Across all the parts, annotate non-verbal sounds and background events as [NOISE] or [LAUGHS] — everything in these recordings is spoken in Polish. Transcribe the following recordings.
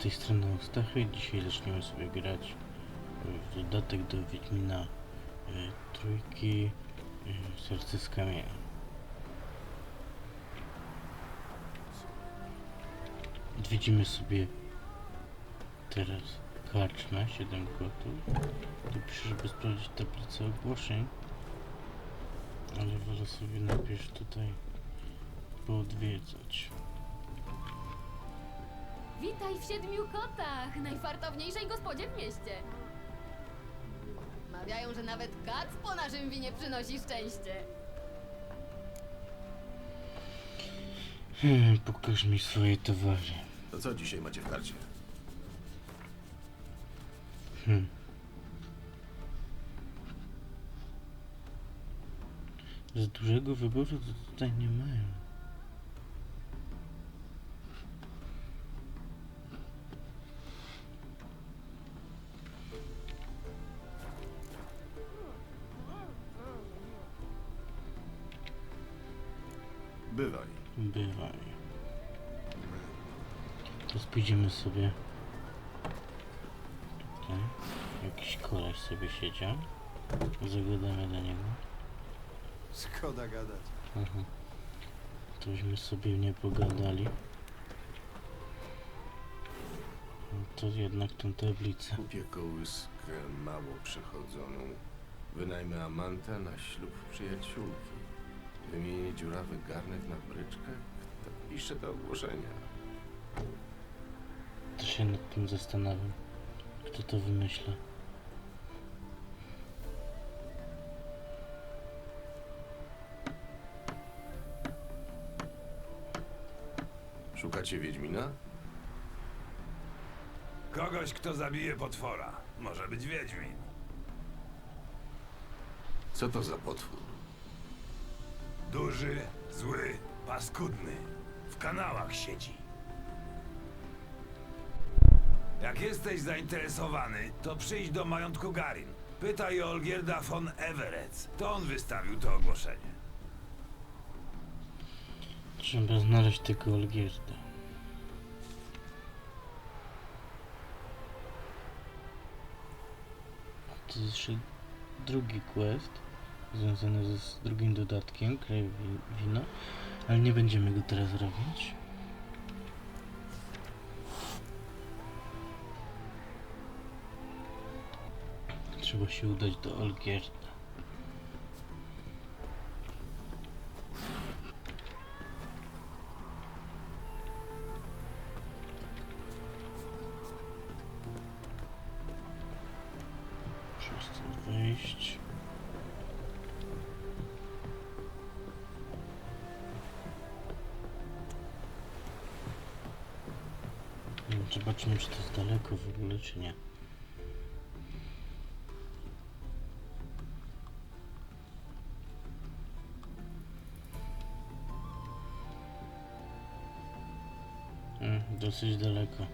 tej strony Eustachy. Dzisiaj zaczniemy sobie grać w dodatek do Wiedźmina y, Trójki y, Serce z Kamienia. Odwiedzimy sobie teraz karczmę 7 gotów. Tu pisze, żeby sprawdzić tablicę ogłoszeń. Ale wolę sobie najpierw tutaj poodwiedzać. Witaj w Siedmiu Kotach, najfartowniejszej gospodzie w mieście. Mawiają, że nawet kac po naszym winie przynosi szczęście. Hmm, pokaż mi swoje towary. To co dzisiaj macie w karcie? Hmm. Za dużego wyboru to tutaj nie mają. Sobie. Tutaj. Jakiś koleś sobie siedział. Zagadamy do niego. Szkoda gadać. Aha. Tośmy sobie nie pogadali. No to jednak tą tablicę. Kupię kołyskę mało przechodzoną. Wynajmę Amanta na ślub przyjaciółki. Wymienię dziurawy garnek na bryczkę. Kto pisze te ogłoszenia? To się nad tym zastanawiam. Kto to wymyśla? Szukacie Wiedźmina? Kogoś, kto zabije potwora. Może być Wiedźmin. Co to za potwór? Duży, zły, paskudny. W kanałach siedzi. Jak jesteś zainteresowany, to przyjdź do majątku Garin. Pytaj o Olgierda von Everett. To on wystawił to ogłoszenie. Trzeba znaleźć tego Olgierda. To jest jeszcze drugi quest związany z drugim dodatkiem, kraj wi- wino, ale nie będziemy go teraz robić. Trzeba się udać do Olgierda. Przez to wiem, Zobaczymy, czy to jest daleko w ogóle, czy nie. Dosyć daleko.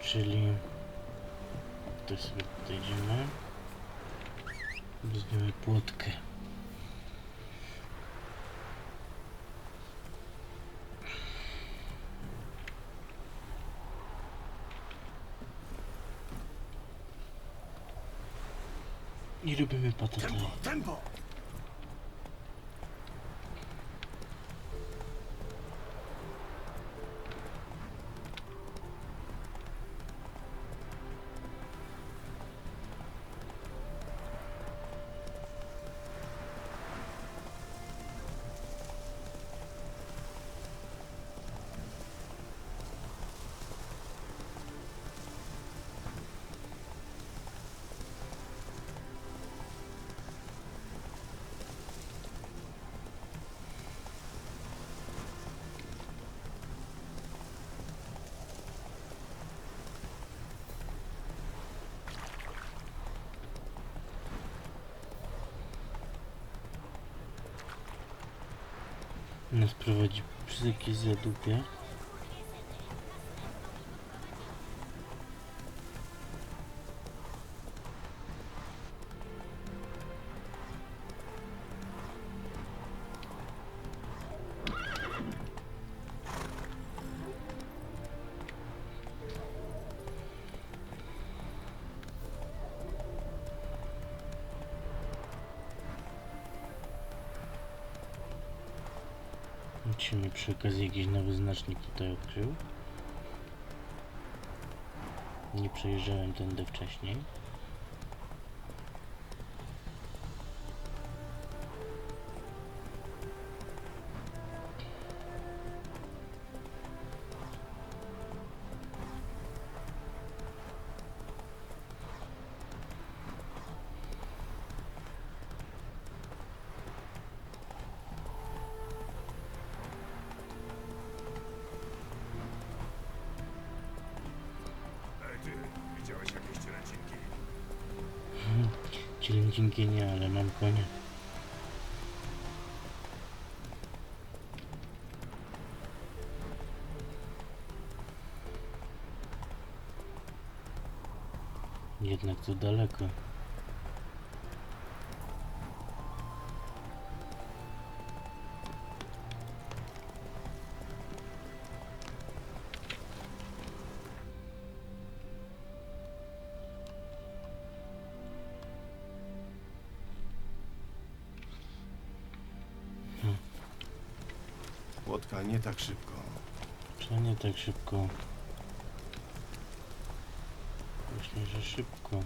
Czyli to sobie podejdziemy. Weźmiemy płotkę. I robimy patatę. Tempo! Nas prowadzi przez jakieś zadupie. Przy okazji jakiś nowy znacznik tutaj odkrył? Nie przejeżdżałem tędy wcześniej. Cielęcinki nie, ale mam konia. Jednak to daleko. Tak szybko. Czy nie tak szybko? Myślę, że szybko.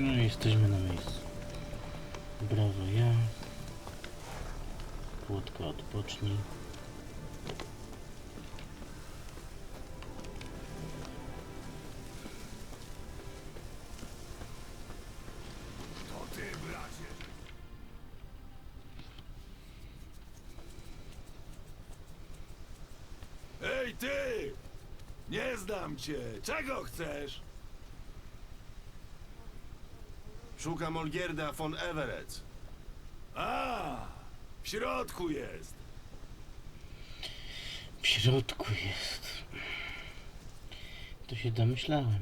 No i jesteśmy na miejscu. Brawo ja. Płotka odpocznij. Ej ty! Nie znam cię. Czego chcesz? Szukam Olgierda von Everett. A, w środku jest. W środku jest. To się domyślałem.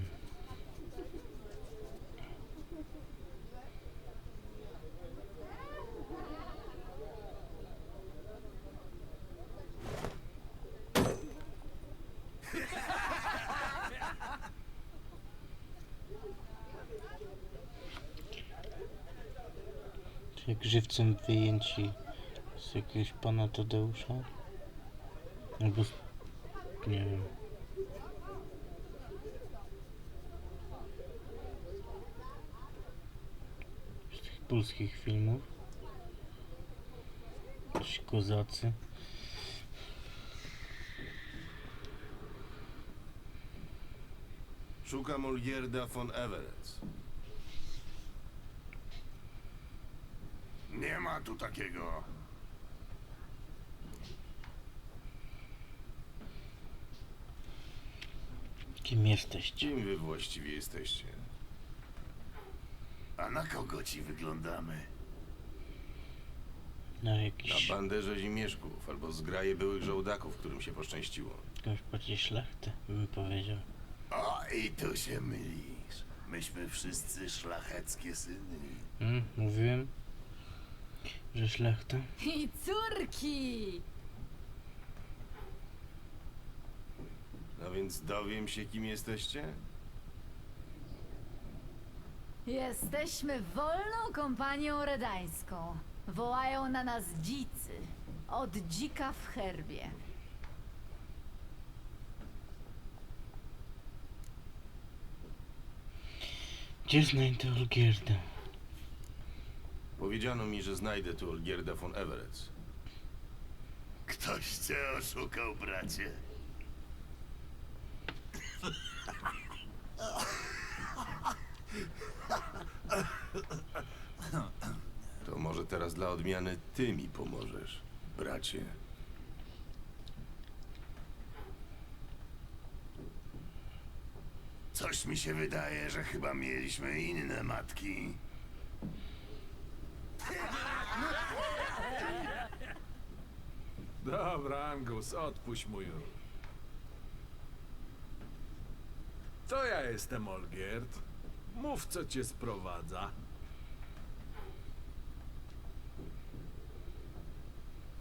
Czy jak żywcem wyjęci z jakiegoś pana Tadeusza? Albo z... nie wiem. Z tych polskich filmów. Ci kozacy. Szukam Olgierda von Everett. Nie ma tu takiego. Kim jesteście? Kim wy właściwie jesteście? A na kogo ci wyglądamy? Na Na jakiś... bandę rzezimieszków albo zgraje byłych żołdaków, którym się poszczęściło. jakąś bardziej szlachtę, bym powiedział. O, i tu się mylisz. Myśmy wszyscy szlacheckie syny. Hmm, mówiłem, że szlachta. I córki! No więc dowiem się, kim jesteście? Jesteśmy wolną kompanią redańską. Wołają na nas dzicy. Od dzika w herbie. Gdzie znajdę Olgierda? Powiedziano mi, że znajdę tu Olgierda von Everett. Ktoś cię oszukał, bracie. To może teraz dla odmiany ty mi pomożesz, bracie. Coś mi się wydaje, że chyba mieliśmy inne matki. Dobra, Angus, odpuść mu już. To ja jestem Olgierd. Mów, co cię sprowadza.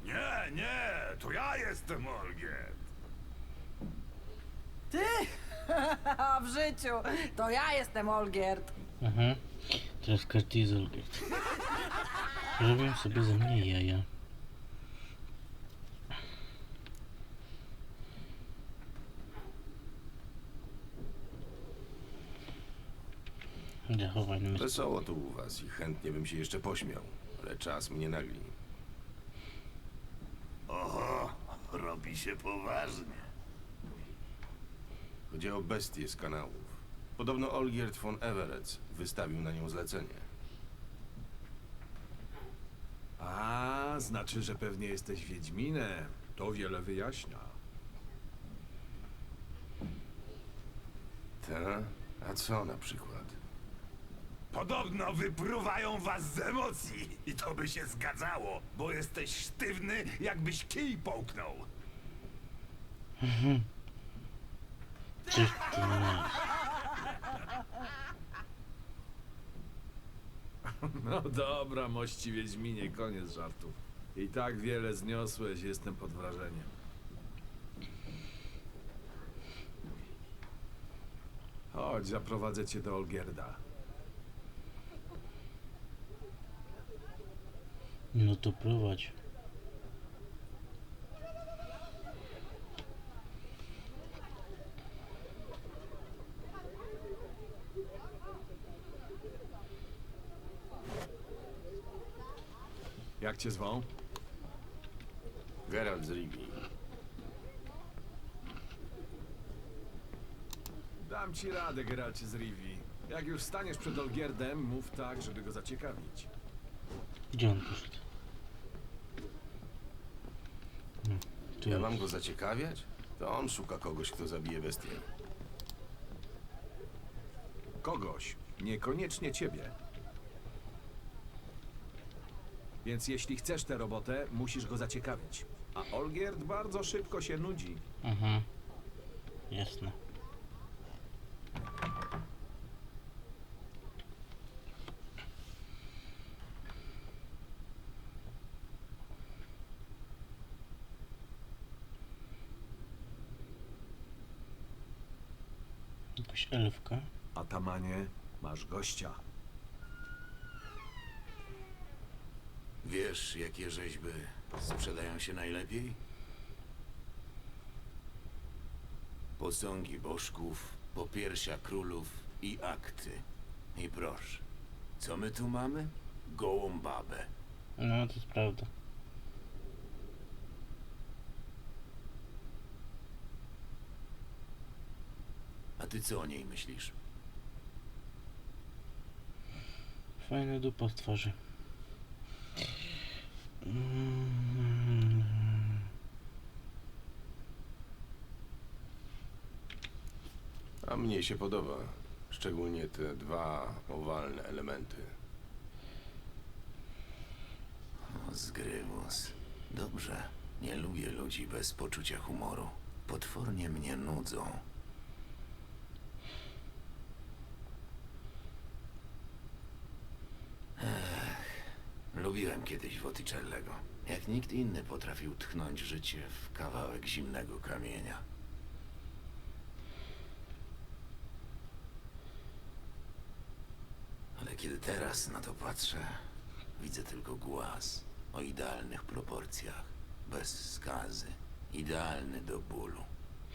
Nie, nie, to ja jestem Olgierd. Ty? [LAUGHS] A w życiu. To ja jestem Olgierd. Mhm. Teraz każdy jest Olgierd. Robią sobie ze mnie jaja. Wesoło tu u was i chętnie bym się jeszcze pośmiał, ale czas mnie nagli. Oho, robi się poważnie. Chodzi o bestię z kanałów. Podobno Olgierd von Everett wystawił na nią zlecenie. A, znaczy, że pewnie jesteś Wiedźminem. To wiele wyjaśnia. Ta? A co na przykład? Podobno wypruwają was z emocji i to by się zgadzało, bo jesteś sztywny, jakbyś kij połknął. [LAUGHS] No dobra, mości Wiedźminie, koniec żartów. I tak wiele zniosłeś, jestem pod wrażeniem. Chodź, zaprowadzę cię do Olgierda. No to prowadź. Jak cię zwą? Geralt z Rivii. Dam ci radę, Geralcie z Rivi. Jak już staniesz przed Olgierdem, mów tak, żeby go zaciekawić. Gdzie on poszedł? No, tu Ja mam go zaciekawiać? To on szuka kogoś, kto zabije bestię. Kogoś, niekoniecznie ciebie. Więc jeśli chcesz tę robotę, musisz go zaciekawić. A Olgierd bardzo szybko się nudzi. Mhm. Jasne. Jakaś elfka. Atamanie, masz gościa. Wiesz, jakie rzeźby sprzedają się najlepiej? Posągi bożków, popiersia królów i akty. I proszę, co my tu mamy? Gołą babę. No, to jest prawda. A ty co o niej myślisz? Fajna dupa. Mm. A mnie się podoba. Szczególnie te dwa owalne elementy. O, zgrywus. Dobrze. Nie lubię ludzi bez poczucia humoru. Potwornie mnie nudzą. Lubiłem kiedyś Wotticellego. Jak nikt inny potrafił tchnąć życie w kawałek zimnego kamienia. Ale kiedy teraz na to patrzę, widzę tylko głaz o idealnych proporcjach, bez skazy, idealny do bólu.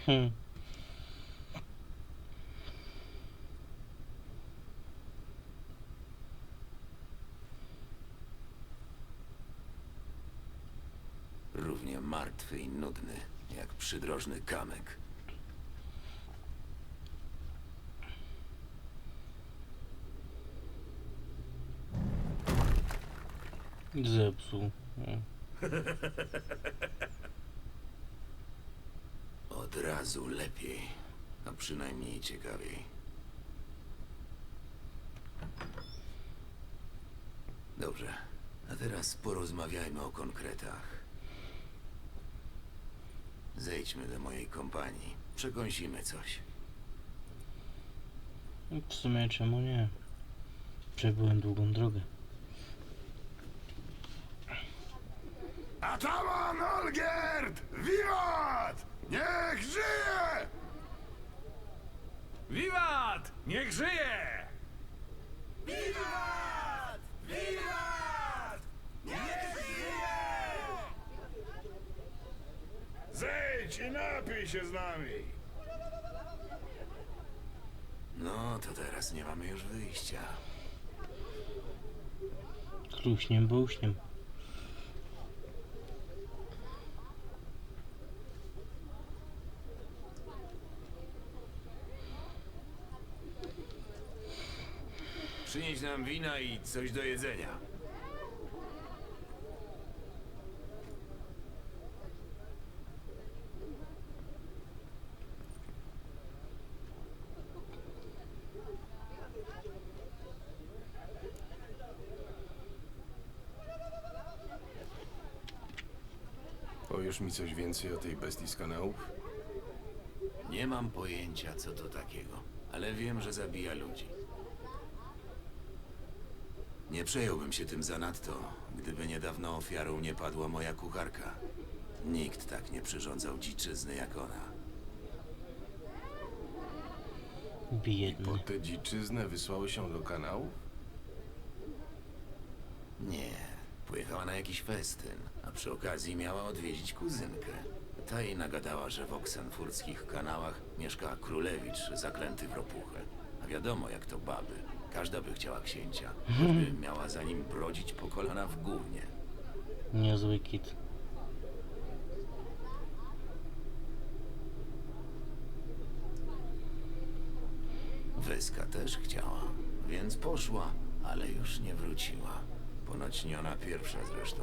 Hmm. Równie martwy i nudny, jak przydrożny kamyk. Zepsuł. No. Od razu lepiej, a przynajmniej ciekawiej. Dobrze, a teraz porozmawiajmy o konkretach. Zejdźmy do mojej kompanii, przekąsimy coś. W sumie czemu nie? Przebyłem długą drogę. Ataman Olgierd! Wiwat! Niech żyje! Wiwat! Niech żyje! Wiwat! Wiwat! Niech żyje! Zejdź napij się z nami! No, to teraz nie mamy już wyjścia. Kluśniem, bułśniem. Przynieś nam wina i coś do jedzenia. Mi coś więcej o tej bestii z kanałów? Nie mam pojęcia, co to takiego, ale wiem, że zabija ludzi. Nie przejąłbym się tym zanadto, gdyby niedawno ofiarą nie padła moja kucharka. Nikt tak nie przyrządzał dziczyzny jak ona. Biedny. Po tę dziczyznę wysłały się do kanałów? Nie, pojechała na jakiś festyn, a przy okazji miała odwiedzić kuzynkę. Ta jej nagadała, że w oksenfurckich kanałach mieszka królewicz zaklęty w ropuchę. A wiadomo, jak to baby. Każda by chciała księcia, choćby miała za nim brodzić po kolana w gównie. Niezły kit. Weska też chciała, więc poszła, ale już nie wróciła. Ponoć nie ona pierwsza zresztą.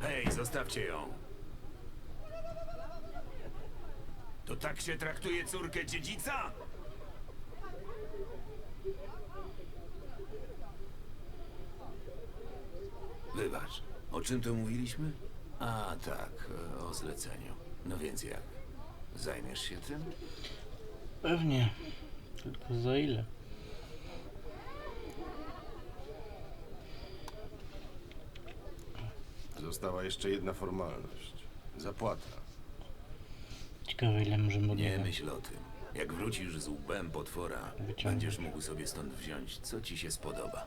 Hej, zostawcie ją. To tak się traktuje córkę dziedzica? Wybacz, o czym to mówiliśmy? A tak, o zleceniu. No więc jak? Zajmiesz się tym? Pewnie. Tylko za ile? Została jeszcze jedna formalność. Zapłata. Ciekawe ile możemy Nie myśl o tym. Jak wrócisz z łbem potwora, Wyciągnąć. będziesz mógł sobie stąd wziąć, co ci się spodoba.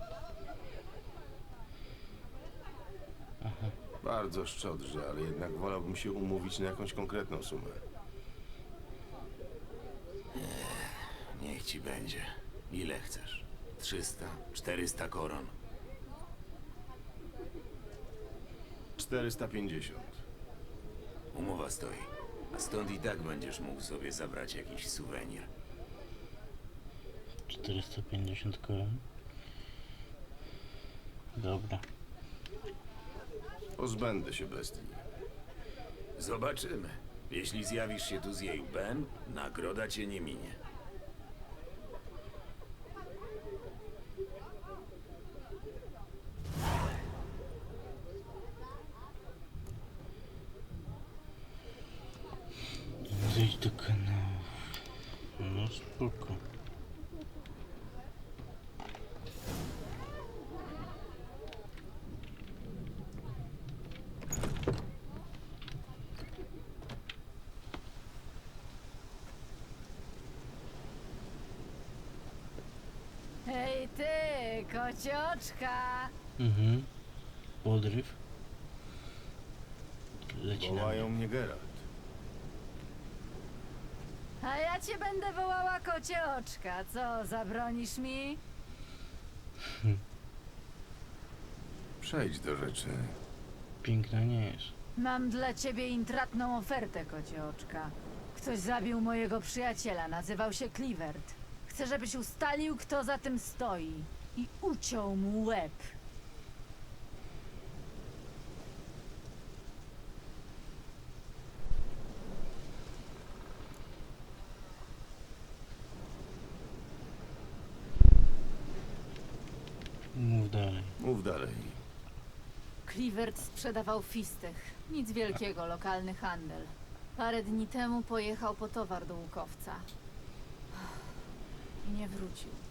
Bardzo szczodrze, ale jednak wolałbym się umówić na jakąś konkretną sumę. Niech ci będzie. Ile chcesz? 300? 400 koron? 450. Umowa stoi. A stąd i tak będziesz mógł sobie zabrać jakiś suwenir. 450 koron. Dobra. Pozbędę się bestii. Zobaczymy. Jeśli zjawisz się tu z jej łbem, nagroda cię nie minie. Zejdź do kanału. No spoko. Hej ty, kocioczka! Mhm. Podryw. Leci na Wołają mnie Geralt. A ja cię będę wołała kocioczka. Co, zabronisz mi? [LAUGHS] Przejdź do rzeczy. Piękna nie jest. Mam dla ciebie intratną ofertę, kocioczka. Ktoś zabił mojego przyjaciela, nazywał się Clivert. Chcę, żebyś ustalił, kto za tym stoi. I uciął mu łeb. Mów dalej. dalej? Clivert sprzedawał fistech. Nic wielkiego, lokalny handel. Parę dni temu pojechał po towar do łukowca. I nie wrócił.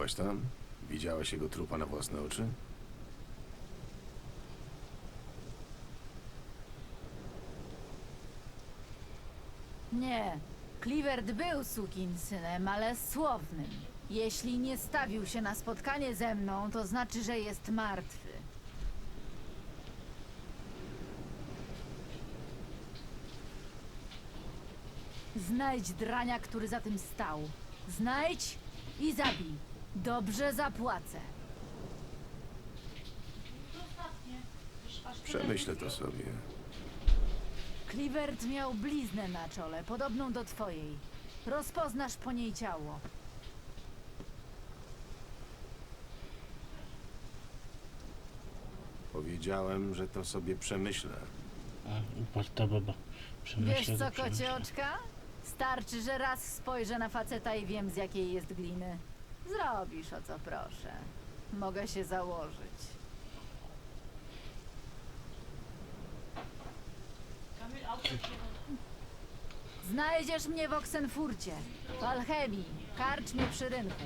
Byłaś tam? Widziałaś jego trupa na własne oczy? Nie. Clivert był sukinsynem, ale słownym. Jeśli nie stawił się na spotkanie ze mną, to znaczy, że jest martwy. Znajdź drania, który za tym stał. Znajdź i zabij. Dobrze zapłacę. Przemyślę to sobie. Clivert miał bliznę na czole, podobną do twojej. Rozpoznasz po niej ciało. Powiedziałem, że to sobie przemyślę. A, uparta baba. Wiesz co, kocie oczka? Starczy, że raz spojrzę na faceta i wiem, z jakiej jest gliny. Zrobisz o co proszę. Mogę się założyć. Znajdziesz mnie w Oksenfurcie, w Alchemii, karczmie przy rynku.